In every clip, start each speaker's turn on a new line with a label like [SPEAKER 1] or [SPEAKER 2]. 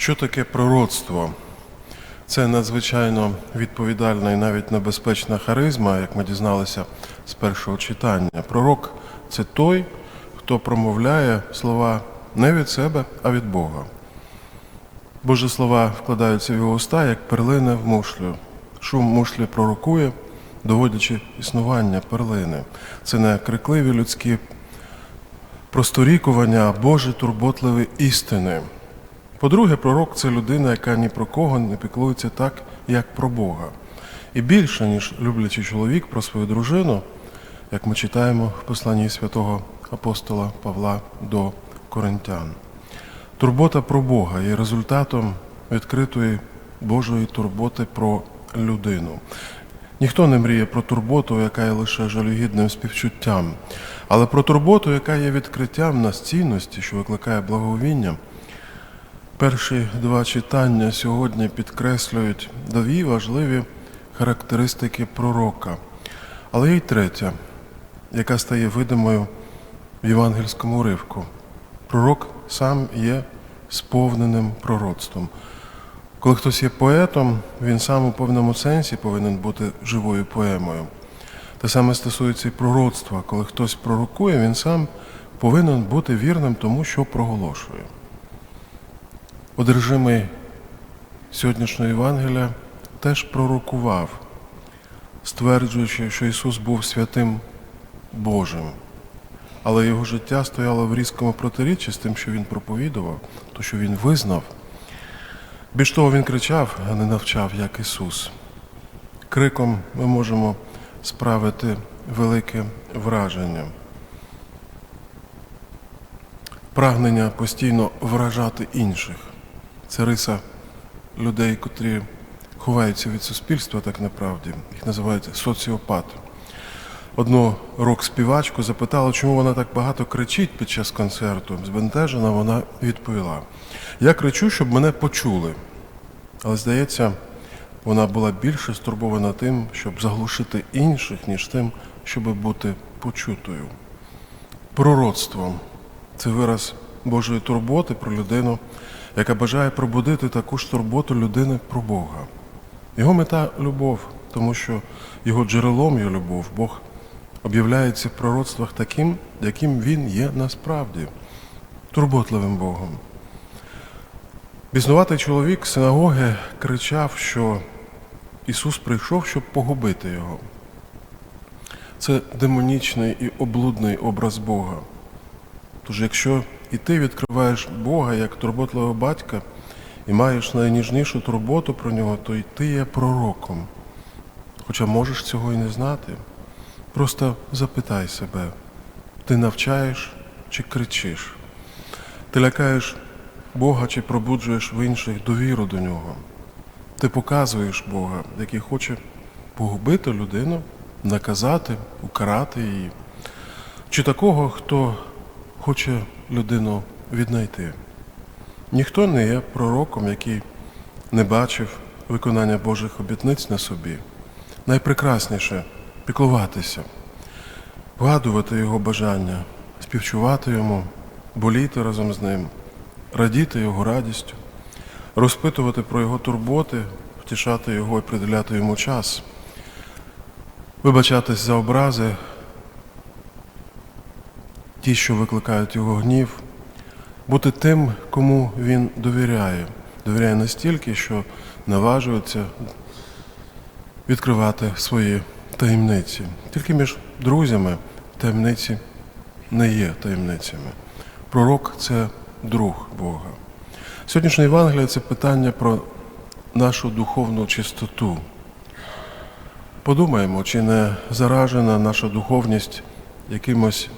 [SPEAKER 1] Що таке пророцтво? Це надзвичайно відповідальна і навіть небезпечна харизма, як ми дізналися з першого читання. Пророк це той, хто промовляє слова не від себе, а від Бога. Божі слова вкладаються в його уста, як перлина в мушлю. Шум мушлі пророкує, доводячи існування перлини. Це не крикливі людські просторікування, а Божі турботливі істини. По-друге, пророк це людина, яка ні про кого не піклується так, як про Бога. І більше, ніж люблячий чоловік про свою дружину, як ми читаємо в посланні святого апостола Павла до Коринтян. Турбота про Бога є результатом відкритої Божої турботи про людину. Ніхто не мріє про турботу, яка є лише жалюгідним співчуттям, але про турботу, яка є відкриттям настійності, що викликає благовіння. Перші два читання сьогодні підкреслюють дві важливі характеристики пророка, але й третя, яка стає видимою в євангельському уривку. Пророк сам є сповненим пророцтвом. Коли хтось є поетом, він сам у повному сенсі повинен бути живою поемою. Те саме стосується і пророцтва. Коли хтось пророкує, він сам повинен бути вірним тому, що проголошує. Одержимий сьогоднішнього Євангелія теж пророкував, стверджуючи, що Ісус був святим Божим, але його життя стояло в різкому протиріччі з тим, що він проповідував, то, що він визнав. Більш того, він кричав, а не навчав, як Ісус. Криком ми можемо справити велике враження. Прагнення постійно вражати інших. Це риса людей, котрі ховаються від суспільства, так направді. Їх називають соціопати. Одну рок-співачку запитала, чому вона так багато кричить під час концерту. Збентежена вона відповіла: Я кричу, щоб мене почули. Але здається, вона була більше стурбована тим, щоб заглушити інших, ніж тим, щоб бути почутою. Пророцтво це вираз Божої турботи про людину, яка бажає пробудити таку ж турботу людини про Бога. Його мета любов, тому що його джерелом є любов. Бог об'являється в пророцтвах таким, яким він є насправді, турботливим Богом. Біснуватий чоловік синагоги кричав, що Ісус прийшов, щоб погубити його. Це демонічний і облудний образ Бога. Тож, якщо і ти відкриваєш Бога як турботливого батька і маєш найніжнішу турботу про нього, то й ти є пророком. Хоча можеш цього і не знати. Просто запитай себе, ти навчаєш чи кричиш? Ти лякаєш Бога чи пробуджуєш в інших довіру до нього. Ти показуєш Бога, який хоче погубити людину, наказати, укарати її. Чи такого, хто хоче людину віднайти. Ніхто не є пророком, який не бачив виконання Божих обітниць на собі. Найпрекрасніше піклуватися, вгадувати його бажання, співчувати йому, боліти разом з ним, радіти його радістю, розпитувати про його турботи, втішати його і приділяти йому час, вибачатись за образи, ті, що викликають його гнів, бути тим, кому він довіряє, довіряє настільки, що наважується відкривати свої таємниці. Тільки між друзями таємниці не є таємницями. Пророк це друг Бога. Сьогоднішнє Євангеліє це питання про нашу духовну чистоту. Подумаємо, чи не заражена наша духовність якимось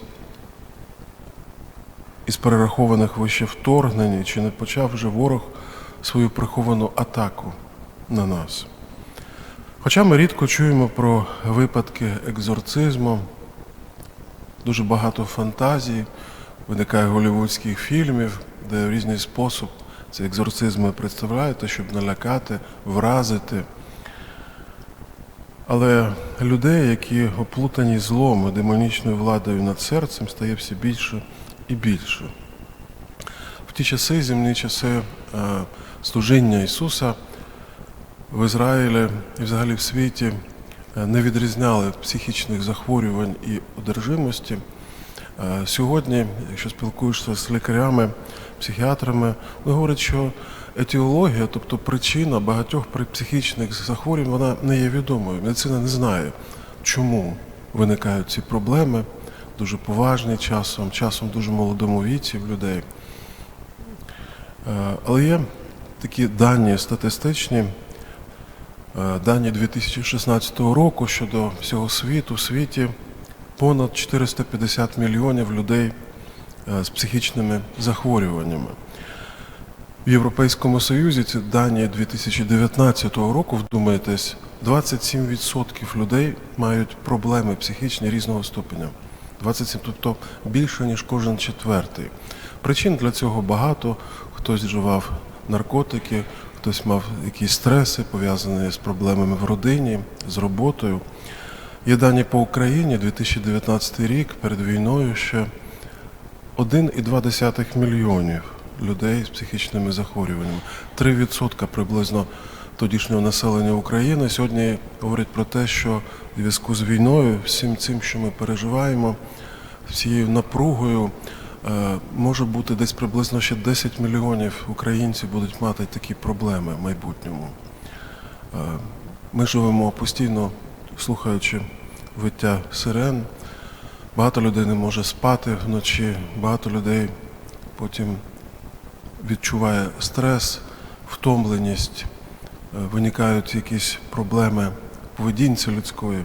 [SPEAKER 1] із перерахованих вище вторгнень, чи не почав вже ворог свою приховану атаку на нас. Хоча ми рідко чуємо про випадки екзорцизму, дуже багато фантазій, виникає голівудських фільмів, де в різний спосіб ці екзорцизми представляють, щоб налякати, вразити. Але людей, які оплутані злом і демонічною владою над серцем, стає все більше і більше. В ті часи, земні часи е, служіння Ісуса в Ізраїлі і взагалі в світі е, не відрізняли психічних захворювань і одержимості. Е, Сьогодні, якщо спілкуєшся з лікарями, психіатрами, вони говорять, що етіологія, тобто причина багатьох психічних захворювань, вона не є відомою. Медицина не знає, чому виникають ці проблеми, дуже поважні часом, часом в дуже молодому віці в людей. Е, Але є такі дані статистичні, е, дані 2016 року щодо всього світу. В світі понад 450 мільйонів людей е, з психічними захворюваннями. В Європейському Союзі ці дані 2019 року, вдумайтесь, 27% людей мають проблеми психічні різного ступеня. 27, тобто більше, ніж кожен четвертий. Причин для цього багато. Хтось вживав наркотики, хтось мав якісь стреси, пов'язані з проблемами в родині, з роботою. Є дані по Україні 2019 рік перед війною ще 1,2 мільйонів людей з психічними захворюваннями. 3% приблизно тодішнього населення України сьогодні говорять про те, що в зв'язку з війною, всім цим, що ми переживаємо, всією напругою, е, може бути десь приблизно ще 10 мільйонів українців будуть мати такі проблеми в майбутньому. Е, Ми живемо постійно слухаючи виття сирен. Багато людей не може спати вночі, багато людей потім відчуває стрес, втомленість, виникають якісь проблеми поведінці людської.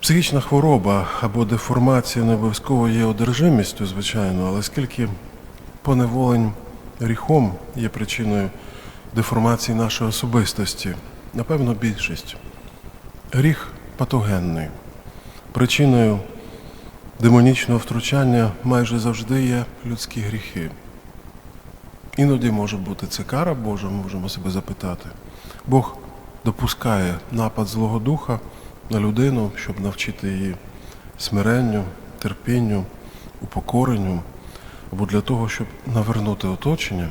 [SPEAKER 1] Психічна хвороба або деформація не обов'язково є одержимістю, звичайно, але скільки поневолень гріхом є причиною деформації нашої особистості, напевно, більшість. Гріх патогенний. Причиною демонічного втручання майже завжди є людські гріхи. Іноді може бути це кара Божа, ми можемо себе запитати. Бог допускає напад Злого Духа на людину, щоб навчити її смиренню, терпінню, упокоренню, або для того, щоб навернути оточення.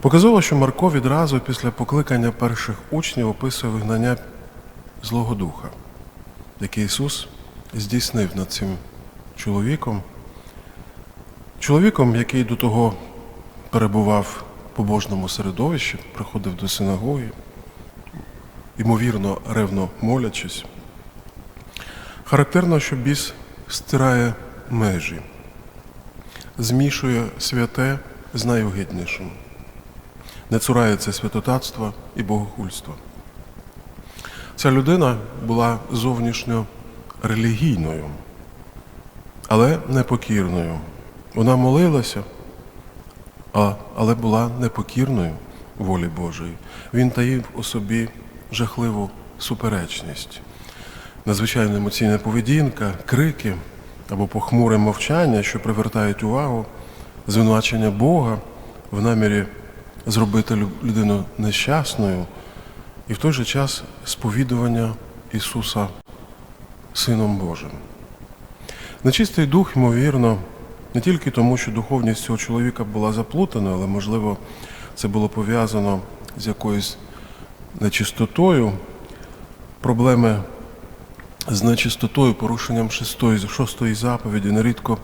[SPEAKER 1] Показово, що Марко відразу після покликання перших учнів описує вигнання Злого Духа, яке Ісус здійснив над цим чоловіком. Чоловіком, який до того перебував в побожному середовищі, приходив до синагоги, ймовірно, ревно молячись. Характерно, що біс стирає межі, змішує святе з найогиднішим, не цурається святотатства і богохульства. Ця людина була зовнішньо релігійною, але непокірною. Вона молилася, а, але була непокірною волі Божої. Він таїв у собі жахливу суперечність, надзвичайно емоційна поведінка, крики або похмуре мовчання, що привертають увагу, звинувачення Бога в намірі зробити людину нещасною і в той же час сповідування Ісуса Сином Божим. Нечистий дух, ймовірно, не тільки тому, що духовність цього чоловіка була заплутана, але, можливо, це було пов'язано з якоюсь нечистотою, проблеми з нечистотою, порушенням шестої, шостої заповіді нерідко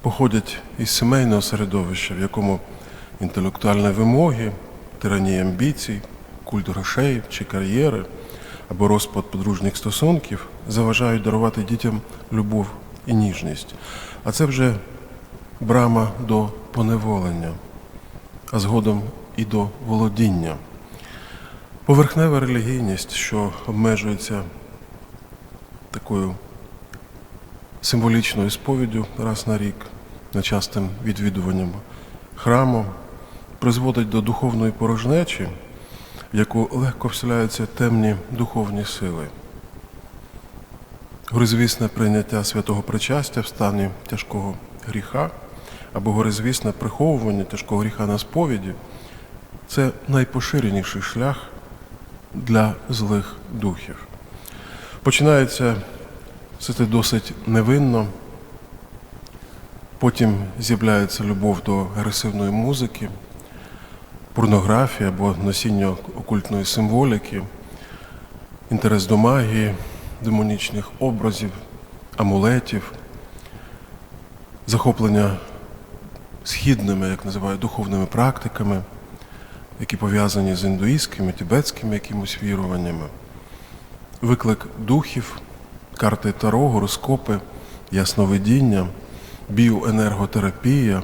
[SPEAKER 1] походять із сімейного середовища, в якому інтелектуальні вимоги, тиранія амбіцій, культ грошей чи кар'єри або розпад подружніх стосунків заважають дарувати дітям любов і ніжність. А це вже брама до поневолення, а згодом і до володіння. Поверхнева релігійність, що обмежується такою символічною сповіддю раз на рік, нечастим відвідуванням храму, призводить до духовної порожнечі, в яку легко вселяються темні духовні сили. Горизвісне прийняття святого причастя в стані тяжкого гріха або горизвісне приховування тяжкого гріха на сповіді це найпоширеніший шлях для злих духів. Починається все це досить невинно, Потім з'являється любов до агресивної музики, порнографії або носіння окультної символіки, інтерес до магії, демонічних образів, амулетів, захоплення східними, як називають, духовними практиками, які пов'язані з індуїзькими, тибетськими якимось віруваннями, виклик духів, карти Таро, гороскопи, ясновидіння, біоенерготерапія,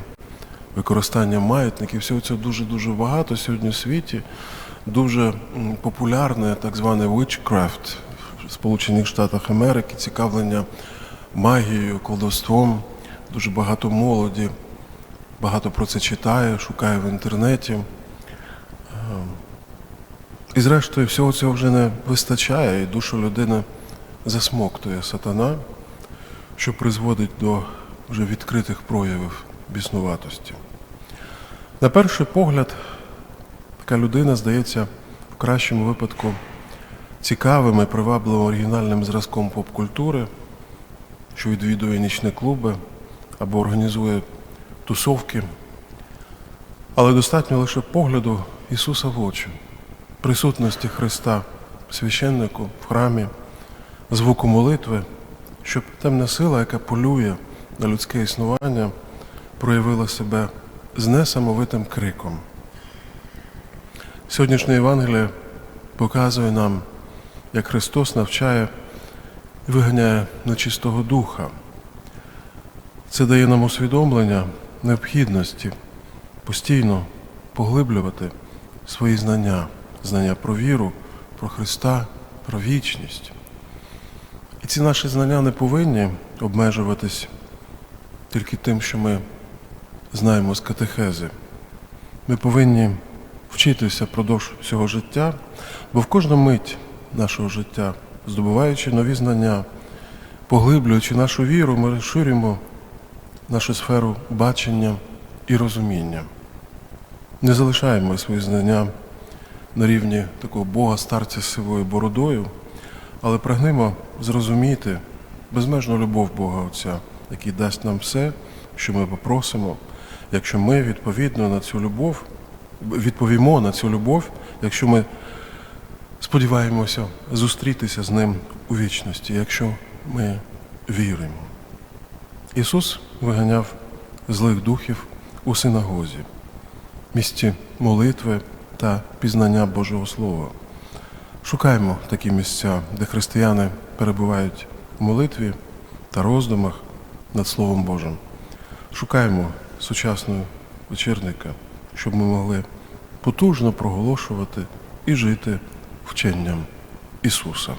[SPEAKER 1] використання маятників. Всього цього дуже-дуже багато сьогодні в світі. Дуже популярне так зване witchcraft Сполучених Штатах Америки, цікавлення магією, колдовством. Дуже багато молоді, багато про це читає, шукає в інтернеті. Ем, І зрештою, всього цього вже не вистачає, і душу людини засмоктує сатана, що призводить до вже відкритих проявів біснуватості. На перший погляд, така людина здається в кращому випадку цікавим і привабливим оригінальним зразком поп-культури, що відвідує нічні клуби або організує тусовки. Але достатньо лише погляду Ісуса в очі, присутності Христа, священнику в храмі, звуку молитви, щоб темна сила, яка полює на людське існування, проявила себе з несамовитим криком. Сьогоднішнє Євангеліє показує нам, як Христос навчає і виганяє нечистого духа. Це дає нам усвідомлення необхідності постійно поглиблювати свої знання, знання про віру, про Христа, про вічність. І ці наші знання не повинні обмежуватись тільки тим, що ми знаємо з катехези. Ми повинні вчитися впродовж всього життя, бо в кожну мить нашого життя, здобуваючи нові знання, поглиблюючи нашу віру, ми розширюємо нашу сферу бачення і розуміння. Не залишаємо свої знання на рівні такого Бога старця з сивою бородою, але прагнемо зрозуміти безмежну любов Бога Отця, який дасть нам все, що ми попросимо, якщо ми відповідно на цю любов, відповімо на цю любов, якщо ми сподіваємося зустрітися з ним у вічності, якщо ми віримо. Ісус виганяв злих духів у синагозі, місці молитви та пізнання Божого Слова. Шукаємо такі місця, де християни перебувають у молитві та роздумах над Словом Божим. Шукаємо сучасного вечірника, щоб ми могли потужно проголошувати і жити вченням Ісуса.